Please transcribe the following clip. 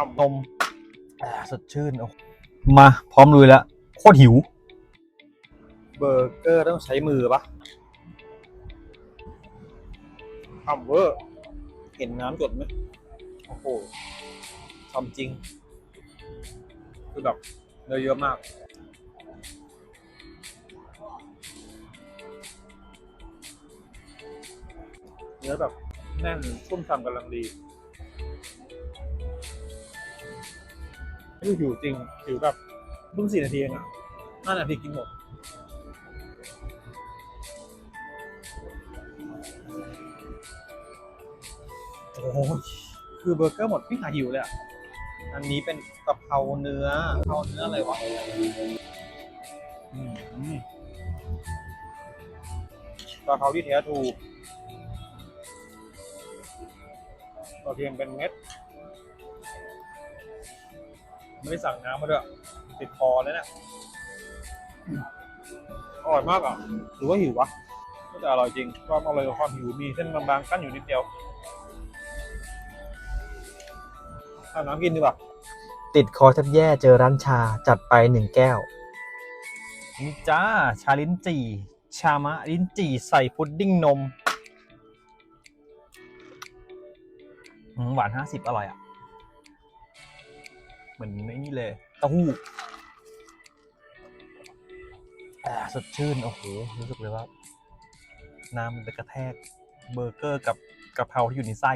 ครับนมอ่าสดชื่นโอ้มาพร้อมลุยแล้ว โคตรหิว เบอร์เกอร์ต้องใช้มือปะทำเวอร์เห็นน้ำหยดไหมโอ้โหทำจริง คือแบบเนื้อเยอะมากเนื้อแบบแน่นชุ่มฉ่ำกำลังดี นี่หิวจริงหิวแบบเพิ่งสี่นาทีเองอะห้านาทีกินหมดโอ้ยคือเบอร์เกอร์หมดพี่หาหิวเลยอะ อันนี้เป็นกะเพราเนื้อกะเพราเนื้ออะไรวะอืกะเพราที่แท้ถูกกระเทียมเป็นเม็ด ไม่ได้สั่งน้ำมาด้วย ติดคอเลยเนี่ยอร่อยมากอะหรือว่าหิววะก็จะอร่อยจริงความอร่อยกับความหิวมีเส้นบางๆกั้นอยู่นิดเดียวเอาน้ำกินดีกว่าติดคอแทบแย่เจอร้านชาจัดไปหนึ่งแก้ว นี่จ้า ชาลิ้นจี่ ชามะลิ้นจี่ใส่พุดดิ้งนมอืมหวานห้าสิบอร่อยอะ เหมือนไอ้นี่เลยเต้าหู้สดชื่น โอ้โห รู้สึกเลยว่า น้ำมันไปกระแทกเบอร์เกอร์กับกะเพราที่อยู่ในไส้